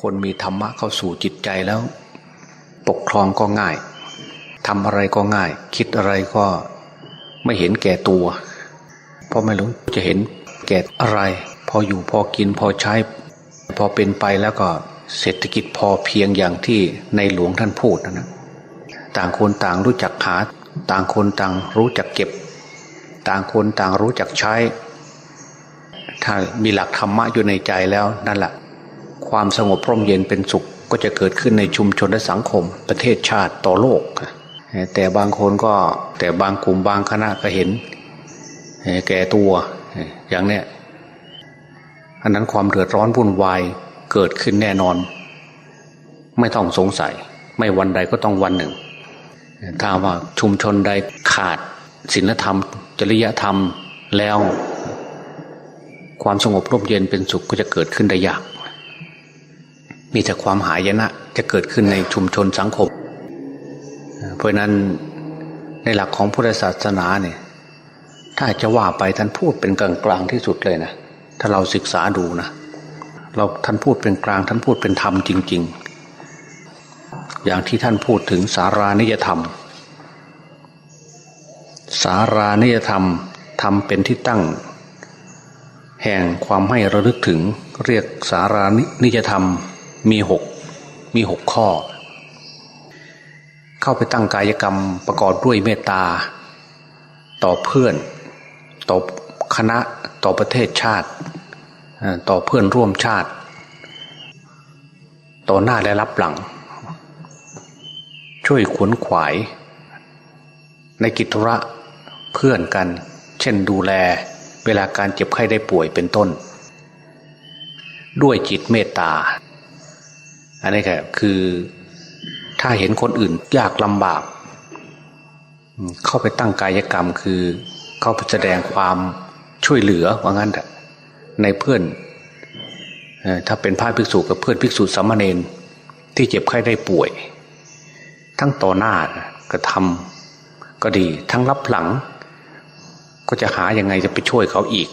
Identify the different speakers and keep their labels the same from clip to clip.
Speaker 1: คนมีธรรมะเข้าสู่จิตใจแล้ว ปกครองก็ง่ายทำอะไรก็ง่าย คิดอะไรก็ไม่เห็นแก่ตัว เพราะไม่รู้จะเห็นแก่อะไร พออยู่พอกินพอใช้ พอเป็นไปแล้วก็เศรษฐกิจพอเพียงอย่างที่ในหลวงท่านพูดนะนะต่างคนต่างรู้จักหา ต่างคนต่างรู้จักเก็บ ต่างคนต่างรู้จักใช้ ถ้ามีหลักธรรมะอยู่ในใจแล้วนั่นแหละ ความสงบร่มเย็นเป็นสุขก็จะเกิดขึ้นในชุมชนและสังคม ประเทศชาติต่อโลก แต่บางคนก็แต่บางกลุ่มบางคณะก็เห็น แก่ตัวอย่างเนี้ยอันนั้นความเดือดร้อนวุ่นวายเกิดขึ้นแน่นอน ไม่ต้องสงสัย ไม่วันใดก็ต้องวันหนึ่ง ถ้าว่าชุมชนใดขาดศีลธรรม จริยธรรมแล้ว ความสงบร่มเย็นเป็นสุขก็จะเกิดขึ้นได้ยาก มีแต่ความหายนะจะเกิดขึ้นในชุมชนสังคม เพราะนั้นในหลักของพุทธศาสนาเนี่ยถ้าจะว่าไปท่านพูดเป็นกลางกลางที่สุดเลยนะถ้าเราศึกษาดูนะเราท่านพูดเป็นกลาง ท่านพูดเป็นธรรมจริง ๆ อย่างที่ท่านพูดถึงสารานิยธรรม สารานิยธรรมทำเป็นที่ตั้ง แห่งความให้ระลึกถึงเรียกสารานิยธรรม มีหกมีหกข้อ เข้าไปตั้งกายกรรมประกอบด้วยเมตตา ต่อเพื่อน ต่อคณะต่อประเทศชาติ ต่อเพื่อนร่วมชาติ ต่อหน้าและรับหลัง ช่วยขวนขวาย ในกิจธุระเพื่อนกัน เช่นดูแลเวลาการเจ็บไข้ได้ป่วยเป็นต้น ด้วยจิตเมตตา อันนี้ก็คือถ้าเห็นคนอื่นยากลำบาก เข้าไปตั้งกายกรรมคือ เข้าไปแสดงความช่วยเหลือว่างั้นในเพื่อนถ้าเป็นพระภิกษุกับเพื่อนภิกษุสามเณรที่เจ็บไข้ได้ป่วย ทั้งต่อหน้ากระทำก็ดี ทั้งรับหลัง ก็จะหายังไงจะไปช่วยเขาอีก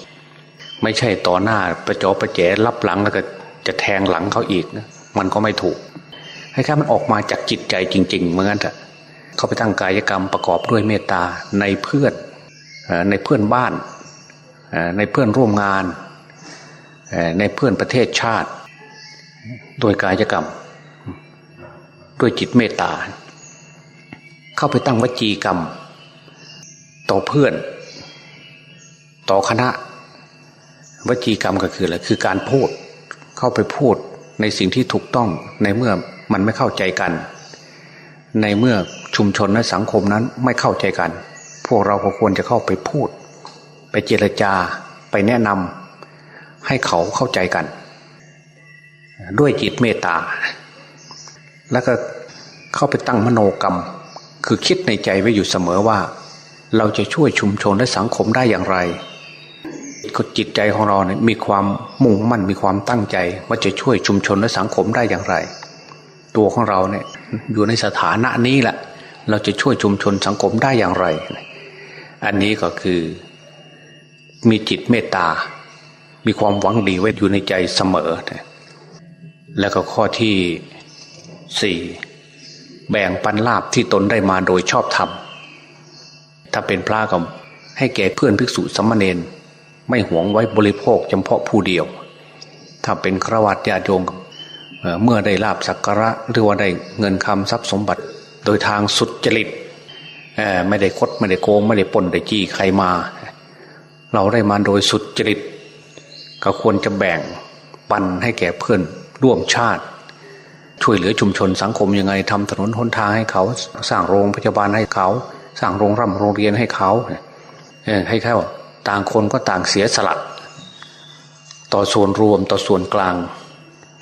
Speaker 1: ไม่ใช่ต่อหน้าประจอประแจรับหลังแล้วก็จะแทงหลังเขาอีกนะ มันก็ไม่ถูกให้ค่มันออกมาจากจิตใจจริงๆเหมือนกันเถอะเขาไปตั้งกายกรรมประกอบด้วยเมตตาในเพื่อนในเพื่อนบ้านในเพื่อนร่วมงาน ในเพื่อนประเทศชาติ โดยกายกรรม ด้วยจิตเมตตา เข้าไปตั้งวจีกรรม ต่อเพื่อน ต่อคณะ วจีกรรมก็คืออะไรคือการพูดเข้าไปพูด ในสิ่งที่ถูกต้องในเมื่อมันไม่เข้าใจกัน ในเมื่อชุมชนและสังคมนั้นไม่เข้าใจกัน พวกเราก็ควรจะเข้าไปพูด ไปเจรจาไปแนะนำให้เขาเข้าใจกัน ด้วยจิตเมตตา แล้วก็เข้าไปตั้งมโนกรรม คือคิดในใจไว้อยู่เสมอว่า เราจะช่วยชุมชนและสังคมได้อย่างไร จิตใจของเราเนี่ยมีความมุ่งมั่นมีความตั้งใจ ว่าจะช่วยชุมชนและสังคมได้อย่างไร ตัวของเราเนี่ยอยู่ในสถานะนี้แหละ เราจะช่วยชุมชนสังคมได้อย่างไร อันนี้ก็คือมีจิตเมตตา มีความหวังดีไว้อยู่ในใจเสมอ แล้วก็ข้อที่สี่แบ่งปันลาบที่ตนได้มาโดยชอบธรรม ถ้าเป็นพระก็ให้แก่เพื่อนภิกษุสัมมาเนน ไม่หวงไว้บริโภคเฉพาะผู้เดียว ถ้าเป็นครวัตญาโยมเมื่อได้ลาบสักการะหรือว่าได้เงินคำทรัพย์สมบัติโดยทางสุดจริตไม่ได้คดไม่ได้โกงไม่ได้ปนได้จี้ใครมา เราได้มาโดยสุดจริต ก็ควรจะแบ่งปันให้แก่เพื่อนร่วมชาติ ช่วยเหลือชุมชนสังคมยังไงทำถนนหนทางให้เขา สร้างโรงพยาบาลให้เขา สร้างโรงร่ำโรงเรียนให้เขาให้เขา ต่างคนก็ต่างเสียสละ ต่อส่วนรวมต่อส่วนกลาง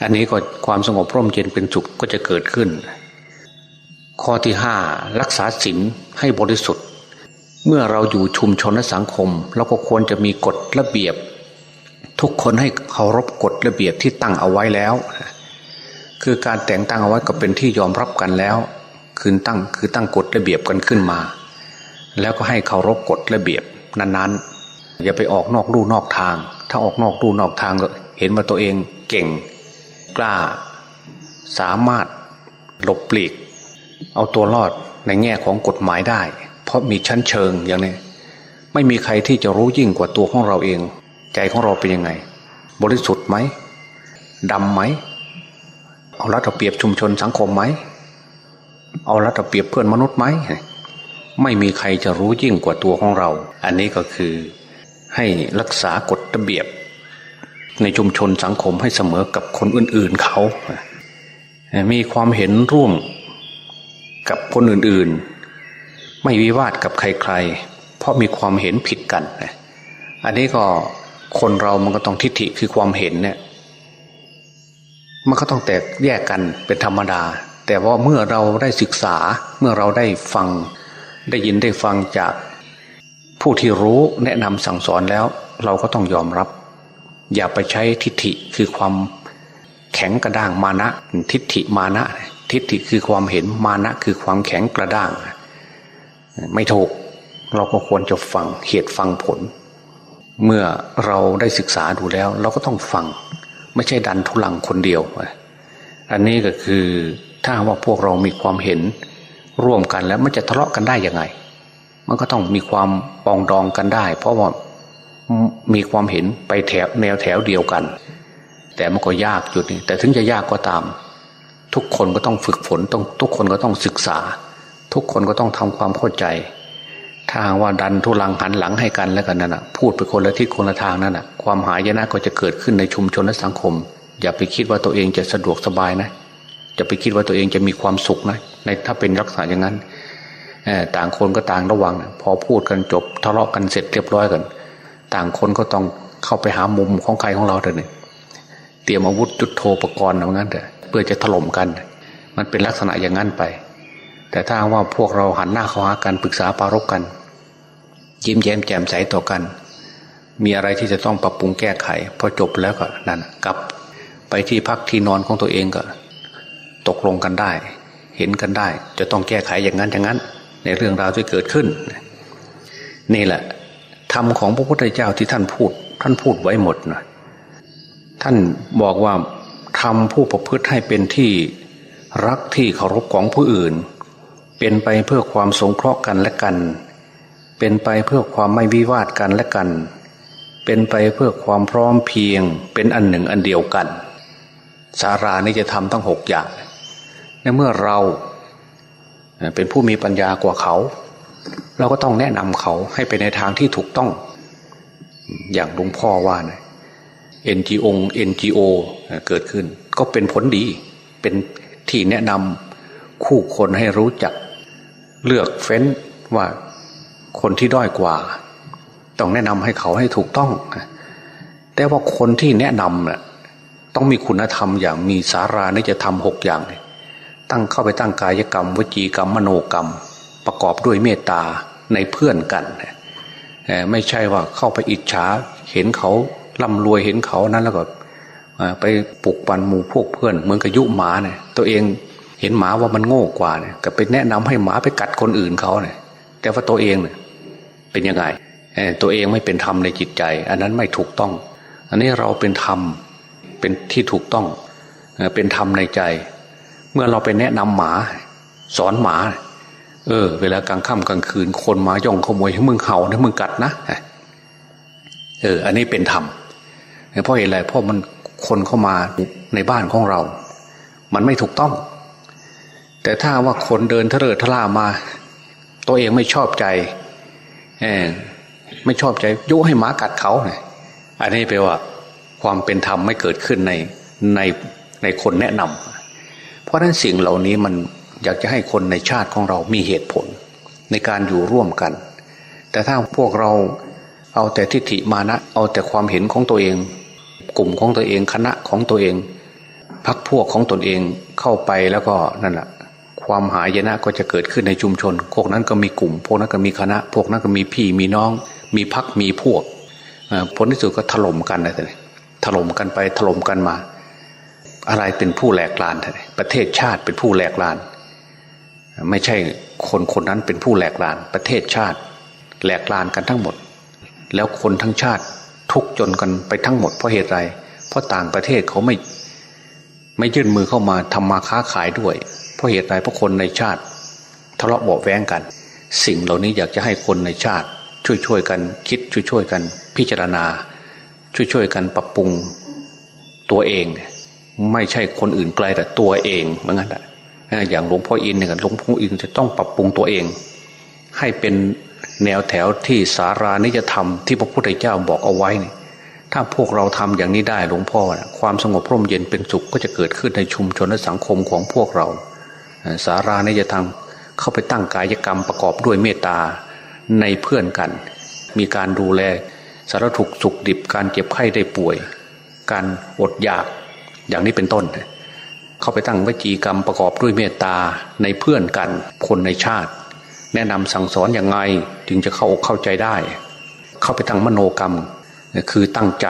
Speaker 1: อันนี้ก็ความสงบร่มเย็นเป็นสุขก็จะเกิดขึ้น ข้อที่ห้ารักษาศีลให้บริสุทธิ์ เมื่อเราอยู่ชุมชนและสังคมเราก็ควรจะมีกฎระเบียบ ทุกคนให้เคารพกฎระเบียบที่ตั้งเอาไว้แล้ว คือการแต่งตั้งเอาไว้ก็เป็นที่ยอมรับกันแล้ว คือตั้งคือตั้งกฎระเบียบกันขึ้นมา แล้วก็ให้เคารพกฎระเบียบนั้นๆ อย่าไปออกนอกลู่นอกทาง ถ้าออกนอกลู่นอกทางก็เห็นว่าตัวเองเก่งกล้า สามารถหลบปลีก เอาตัวรอดในแง่ของกฎหมายได้ เพราะมีชั้นเชิงอย่างนี้ไม่มีใครที่จะรู้ยิ่งกว่าตัวของเราเอง ใจของเราเป็นยังไง บริสุทธิ์ไหมดำไหมเอารัดเอาเปรียบชุมชนสังคมไหมเอารัดเอาเปรียบเพื่อนมนุษย์ไหมไม่มีใครจะรู้ยิ่งกว่าตัวของเรา อันนี้ก็คือ ให้รักษากฎระเบียบ ในชุมชนสังคมให้เสมอกับคนอื่นๆเขา มีความเห็นร่วมกับคนอื่นๆ ไม่วิวาทกับใครๆ เพราะมีความเห็นผิดกัน อันนี้ก็คนเรามันก็ต้องทิฏฐิคือความเห็นเนี่ยมันก็ต้องแตกแยกกันเป็นธรรมดา แต่ว่าเมื่อเราได้ศึกษาเมื่อเราได้ฟังได้ยินได้ฟังจาก ผู้ที่รู้แนะนำสั่งสอนแล้ว เราก็ต้องยอมรับ อย่าไปใช้ทิฏฐิคือความแข็งกระด้างมานะทิฏฐิมานะ ทิฏฐิคือความเห็นมานะคือความแข็งกระด้าง ไม่ถูกเราก็ควรจะฟังเหตุฟังผล เมื่อเราได้ศึกษาดูแล้ว เราก็ต้องฟัง ไม่ใช่ดันทุลังคนเดียว อันนี้ก็คือถ้าว่าพวกเรามีความเห็นร่วมกันแล้วมันจะทะเลาะกันได้ยังไง มันก็ต้องมีความปองดองกันได้ เพราะว่ามีความเห็นไปแถวแนวแถวเดียวกัน แต่มันก็ยากจุดนี้แต่ถึงจะยากก็ตาม ทุกคนก็ต้องฝึกฝนต้องทุกคนก็ต้องศึกษา ทุกคนก็ต้องทำความเข้าใจ ถ้าว่าดันทุลังหันหลังให้กันแล้วกันนั่นนะพูดไปคนละทิศคนละทางนั่นนะความหายนะก็จะเกิดขึ้นในชุมชนและสังคม อย่าไปคิดว่าตัวเองจะสะดวกสบายนะจะไปคิดว่าตัวเองจะมีความสุขนะในถ้าเป็นลักษณะอย่างนั้น ต่างคนก็ต่างระวังพอพูดกันจบทะเลาะกันเสร็จเรียบร้อยกัน ต่างคนก็ต้องเข้าไปหามุมของใครของเราเถอะเนี่ยเตรียมอาวุธจุดโทปกรณ์เอางั้นเถอะเพื่อจะถล่มกัน มันเป็นลักษณะอย่างนั้นไป แต่ถ้าว่าพวกเราหันหน้าเข้าหากันปรึกษาปารกกัน ยิ้มแย้มแจ่มใสต่อกัน มีอะไรที่จะต้องปรับปรุงแก้ไข พอจบแล้วก็นั่นกลับไปที่พักที่นอนของตัวเองก็ ตกลงกันได้ เห็นกันได้ จะต้องแก้ไขอย่างนั้นอย่างนั้น ในเรื่องราวที่เกิดขึ้น นี่แหละธรรมของพระพุทธเจ้าที่ท่านพูด ท่านพูดไว้หมดนะท่านบอกว่าทำผู้ประพฤติให้เป็นที่รักที่เคารพของผู้อื่น เป็นไปเพื่อความสงเคราะห์กันและกัน เป็นไปเพื่อความไม่วิวาทกันและกัน เป็นไปเพื่อความพร้อมเพียง เป็นอันหนึ่งอันเดียวกัน สารานี้จะทำทั้งหกอย่างในเมื่อเรา เป็นผู้มีปัญญากว่าเขา เราก็ต้องแนะนำเขาให้ไปในทางที่ถูกต้อง อย่างหลวงพ่อว่านะ NGO NGO เกิดขึ้น ก็เป็นผลดี เป็นที่แนะนำคู่คนให้รู้จัก เลือกเฟ้นว่าคนที่ด้อยกว่า ต้องแนะนำให้เขาให้ถูกต้อง แต่ว่าคนที่แนะนำน่ะต้องมีคุณธรรมอย่างมีสารานี่จะทำหกอย่าง ตั้งเข้าไปตั้งกายกรรมวจีกรรมมโนกรรม ประกอบด้วยเมตตาในเพื่อนกันไม่ใช่ว่าเข้าไปอิจฉาเห็นเขาร่ำรวยเห็นเขานั้นแล้วก็ไปปลุกปั่นหมู่พวกเพื่อนเหมือนกับยุหมาเนี่ยตัวเองเห็นหมาว่ามันโง่กว่าเนี่ยก็ไปแนะนำให้หมาไปกัดคนอื่นเขาเนี่ยแต่ว่าตัวเองเนี่ยเป็นยังไงตัวเองไม่เป็นธรรมในจิตใจ อันนั้นไม่ถูกต้อง อันนี้เราเป็นธรรมเป็นที่ถูกต้องเป็นธรรมในใจ เมื่อเราไปแนะนำหมา สอนหมา เออ เวลากลางค่ำกลางคืน คนมาย่องขโมยให้มึงเห่าให้มึงกัดนะเออ อันนี้เป็นธรรมเพราะเหตุไรเพราะมันคนเข้ามาในบ้านของเรา มันไม่ถูกต้อง แต่ถ้าว่าคนเดินเทะเลทล่ามา ตัวเองไม่ชอบใจเออไม่ชอบใจยุให้หมากัดเขาเนี่ยอันนี้แปลว่า ความเป็นธรรมไม่เกิดขึ้นในในในคนแนะนำ เพราะฉะนั้นสิ่งเหล่านี้มันอยากจะให้คนในชาติของเรามีเหตุผลในการอยู่ร่วมกัน แต่ถ้าพวกเราเอาแต่ทิฏฐิมานะ เอาแต่ความเห็นของตัวเอง กลุ่มของตัวเองคณะของตัวเองพักพวกของตนเองเข้าไปแล้วก็นั่นแหละความหายนะก็จะเกิดขึ้นในชุมชน พวกนั้นก็มีกลุ่ม พวกนั้นก็มีคณะ พวกนั้นก็มีพี่มีน้อง มีพักมีพวกผลที่สุดก็ถล่มกันเลยถล่มกันไปถล่มกันมา อะไรเป็นผู้แหลกลาน ประเทศชาติเป็นผู้แหลกลาน ไม่ใช่คนคนนั้นเป็นผู้แหลกลาน ประเทศชาติ แหลกลานกันทั้งหมด แล้วคนทั้งชาติทุกจนกันไปทั้งหมดเพราะเหตุไร เพราะต่างประเทศเขาไม่ไม่ยื่นมือเข้ามาทำมาค้าขายด้วย เพราะเหตุใดเพราะคนในชาติ ทะเลาะเบาแวงกัน สิ่งเหล่านี้อยากจะให้คนในชาติ ช่วยๆกันคิดช่วยๆกันพิจารณา ช่วยๆกันปรับปรุงตัวเอง ไม่ใช่คนอื่นไกลแต่ตัวเองเหมือนกันอะอย่างหลวงพ่ออินเนี่ยหลวงพ่ออินจะต้องปรับปรุงตัวเอง ให้เป็นแนวแถวที่สารานิยธรรมที่พระพุทธเจ้าบอกเอาไว้นี่ถ้าพวกเราทำอย่างนี้ได้หลวงพ่อนะความสงบร่มเย็นเป็นสุขก็จะเกิดขึ้นในชุมชนและสังคมของพวกเรา สารานิยธรรมเข้าไปตั้งกายกรรมประกอบด้วยเมตตาในเพื่อนกัน มีการดูแลสารถุกสุขดิบการเจ็บไข้ได้ป่วย การอดอยาก อย่างนี้เป็นต้น เข้าไปตั้งวจีกรรมประกอบด้วยเมตตาในเพื่อนกันคนในชาติ แนะนำสั่งสอนอย่างไงจึงจะเข้าอกเข้าใจได้ เข้าไปทางมโนกรรมคือตั้งใจ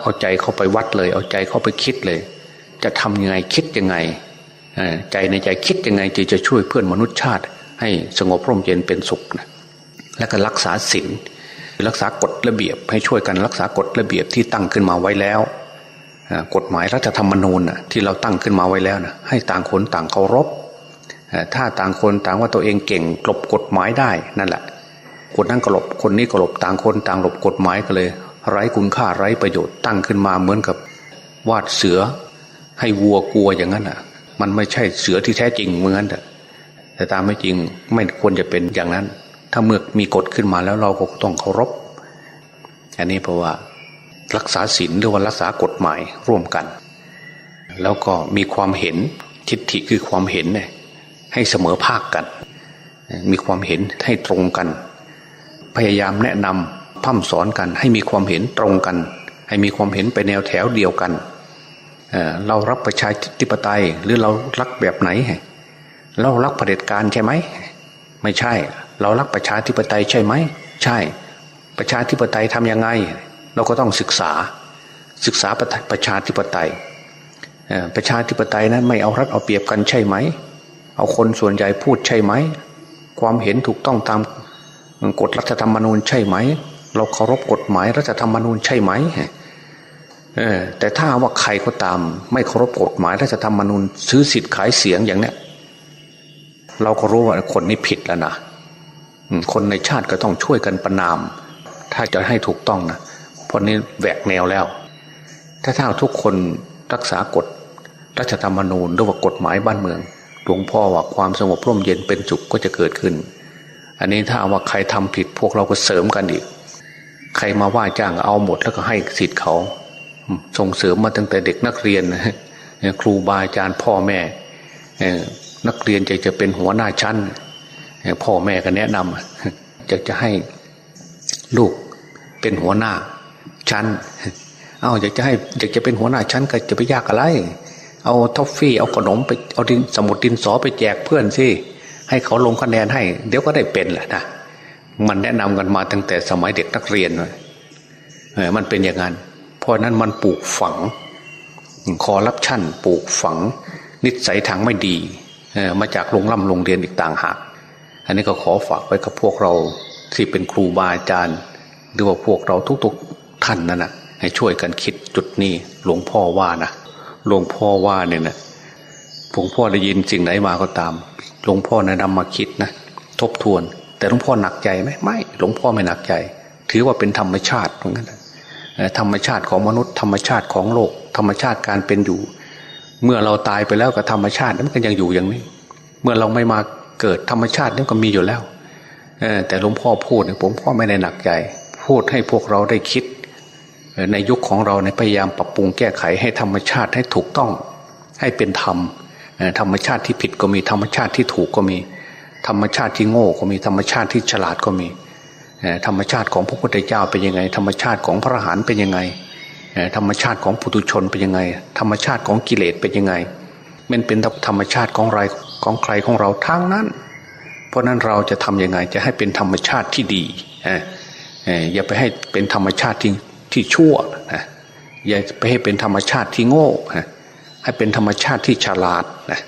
Speaker 1: เอาใจเข้าไปวัดเลย เอาใจเข้าไปคิดเลย จะทำยังไงคิดยังไงใจในใจคิดยังไงจึงจะช่วยเพื่อนมนุษยชาติ ให้สงบร่มเย็นเป็นสุขนะและก็รักษาศีลรักษากฎระเบียบให้ช่วยกันรักษากฎระเบียบที่ตั้งขึ้นมาไว้แล้ว กฎหมายรัฐธรรมนูญที่เราตั้งขึ้นมาไว้แล้วนะให้ต่างคนต่างเคารพถ้าต่างคนต่างว่าตัวเองเก่งกลบกฎหมายได้นั่นแหละคนนั้นกลบคนนี้กลบต่างคนต่างหลบกฎหมายก็เลย ไร้คุณค่าไร้ประโยชน์ตั้งขึ้นมาเหมือนกับวาดเสือให้วัวกลัวอย่างนั้นอะ มันไม่ใช่เสือที่แท้จริงเหมือนกันแต่ตามไม่จริงไม่ควรจะเป็นอย่างนั้น ถ้าเมื่อมีกฎขึ้นมาแล้วเราก็ต้องเคารพ อันนี้เพราะว่า รักษาศีลหรือว่ารักษากฎหมายร่วมกัน แล้วก็มีความเห็นทิฏฐิคือความเห็นเนี่ยให้เสมอภาคกัน มีความเห็นให้ตรงกัน พยายามแนะนำพัฒสอนกันให้มีความเห็นตรงกัน ให้มีความเห็นไปแนวแถวเดียวกันเเรารับประชาธิปไตยหรือเรารักแบบไหน เรารักเผด็จการใช่ไหมไม่ใช่ เรารักประชาธิปไตยใช่ไหมใช่ ประชาธิปไตยทำยังไง เราก็ต้องศึกษาศึกษาประชาธิปไตยประชาธิปไตยนั้นไม่เอารัดเอาเปรียบกันใช่ไหม เอาคนส่วนใหญ่พูดใช่ไหม ความเห็นถูกต้องตามกฎรัฐธรรมนูญใช่ไหม เราเคารพกฎหมายรัฐธรรมนูญใช่ไหมเออแต่ถ้าว่าใครก็ตาม ไม่เคารพกฎหมายรัฐธรรมนูญซื้อสิทธิ์ขายเสียงอย่างเนี้ยเราก็รู้ว่าคนนี้ผิดแล้วนะคนในชาติก็ต้องช่วยกันประนาม ถ้าจะให้ถูกต้องนะ เพราะนี้แหวกแนวแล้ว ถ้าถ้าทุกคนรักษากฎรัฐธรรมนูญหรือว่ากฎหมายบ้านเมืองหลวงพ่อว่าความสงบร่มเย็นเป็นสุขก็จะเกิดขึ้น อันนี้ถ้าว่าใครทำผิดพวกเราก็เสริมกันอีก ใครมาว่าจ้างเอาหมดแล้วก็ให้สิทธิ์เขา ส่งเสริมมาตั้งแต่เด็กนักเรียนครูบาอาจารย์พ่อแม่นักเรียนจะจะเป็นหัวหน้าชั้นพ่อแม่ก็แนะนำจะจะให้ลูกเป็นหัวหน้า ชั้น เอาอยากจะให้อยากจะเป็นหัวหน้าชั้นก็จะไปยากอะไร เอาท็อฟฟี่เอาขนมไปเอาดินสมุดดินสอไปแจกเพื่อนสิให้เขาลงคะแนนให้ เดี๋ยวก็ได้เป็นแหละนะมันแนะนำกันมาตั้งแต่สมัยเด็กนักเรียนเลยมันเป็นอย่างนั้น เพราะนั้นมันปลูกฝังคอรับชั่นปลูกฝัง นิสัยทางไม่ดีมาจากโรงล่ำโรงเรียนอีกต่างหากอันนี้ก็ขอฝากไว้กับพวกเราที่เป็นครูบาอาจารย์ หรือว่าพวกเราทุกๆ ท่านนั่นนะให้ช่วยกันคิดจุดนี้หลวงพ่อว่านะหลวงพ่อว่าเนี่ยนะหลวงพ่อได้ยินสิ่งไหนมาก็ตาม หลวงพ่อแนะนำมาคิดนะทบทวน แต่หลวงพ่อหนักใจไหมไม่ หลวงพ่อไม่หนักใจ ถือว่าเป็นธรรมชาติเหมือนกันธรรมชาติของมนุษย์ธรรมชาติของโลก ธรรมชาติการเป็นอยู่ เมื่อเราตายไปแล้วกับธรรมชาติมันก็ยังอยู่อย่างนี้ เมื่อเราไม่มาเกิดธรรมชาตินี่ก็มีอยู่แล้วแต่หลวงพ่อพูดเนี่ยผมพ่อไม่ได้หนักใจ พูดให้พวกเราได้คิด ในยุคของเราในพยายามปรับปรุงแก้ไขให้ธรรมชาติให้ถูกต้องให้เป็นธรรมธรรมชาติที่ผิดก็มีธรรมชาติที่ถูกก็มี ธรรมชาติที่โง่ก็มีธรรมชาติที่ฉลาดก็มี ธรรมชาติของพระพุทธเจ้าเป็นยังไง ธรรมชาติของพระอรหันต์เป็นยังไง ธรรมชาติของปุถุชนเป็นยังไง ธรรมชาติของกิเลสเป็นยังไง มันเป็นธรรมชาติของไรของใครของเราทั้งนั้น เพราะนั้นเราจะทํำยังไงจะให้เป็นธรรมชาติที่ดีอย่าไปให้เป็นธรรมชาติที่ ที่ชั่วอย่าไปให้เป็นธรรมชาติที่โง่ให้เป็นธรรมชาติที่ฉลาดนะ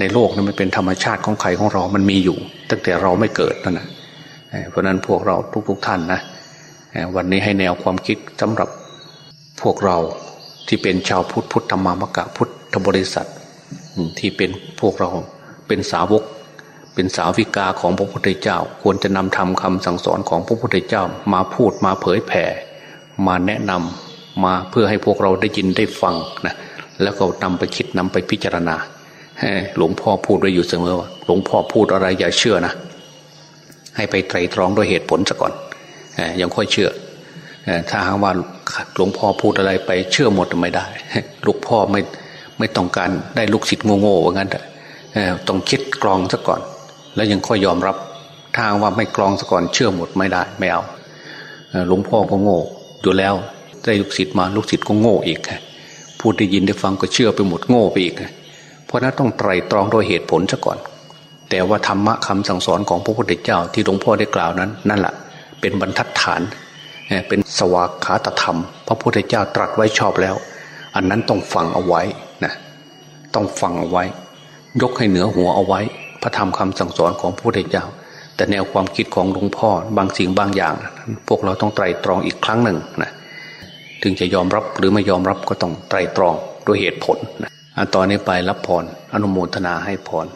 Speaker 1: ในโลกนั้นมันเป็นธรรมชาติของใครของเรา มันมีอยู่ ตั้งแต่เราไม่เกิดนั่นนะเพราะนั้นพวกเราทุกๆทท่านนะวันนี้ให้แนวความคิดสำหรับพวกเราที่เป็นชาวพุทธพุทธธรรมามกะพุทธบริษัท ที่เป็นพวกเราเป็นสาวก เป็นสาวิกาของพระพุทธเจ้า ควรจะนำธรรมคำสั่งสอนของพระพุทธเจ้ามาพูดมาเผยแผ่ มาแนะนำมาเพื่อให้พวกเราได้ยินได้ฟังนะแล้วก็นำไปคิดนำไปพิจารณาหลวงพ่อพูดไว้อยู่เสมอว่าหลวงพ่อพูดอะไรอย่าเชื่อนะ ให้ไปไตรตรองด้วยเหตุผลซะก่อนอยังค่อยเชื่อถ้าหากว่าหลวงพ่อพูดอะไรไปเชื่อหมดไม่ได้ ลูกพ่อไม่ไม่ต้องการได้ลูกศิษย์โง่ๆว่างั้นเถอะเอ่อต้องคิดกรองซะก่อน แล้วยังค่อยยอมรับ ถ้าหากว่าไม่กรองซะก่อนเชื่อหมดไม่ได้ไม่เอาหลวงพ่อก็โง่ อยู่แล้วได้ลูกศิษย์มาลูกศิษย์ก็โง่อีกพูดได้ยินได้ฟังก็เชื่อไปหมดโง่ไปอีกเพราะนั้นต้องไตรตรองโดยเหตุผลซะก่อน แต่ว่าธรรมะคำสั่งสอนของพระพุทธเจ้าที่หลวงพ่อได้กล่าวนั้น นั่นแหละเป็นบรรทัดฐานเอ่อเป็นสวากขาตธรรม พระพุทธเจ้าตรัสไว้ชอบแล้ว อันนั้นต้องฟังเอาไว้นะต้องฟังเอาไว้ ยกให้เหนือหัวเอาไว้ พระธรรมคำสั่งสอนของพระพุทธเจ้า แต่แนวความคิดของหลวงพ่อบางสิ่งบางอย่าง พวกเราต้องไตรตรองอีกครั้งหนึ่งนะถึงจะยอมรับหรือไม่ยอมรับก็ต้องไตรตรองด้วยเหตุผลนะอันตอนนี้ไปรับพรอนุโมทนาให้พร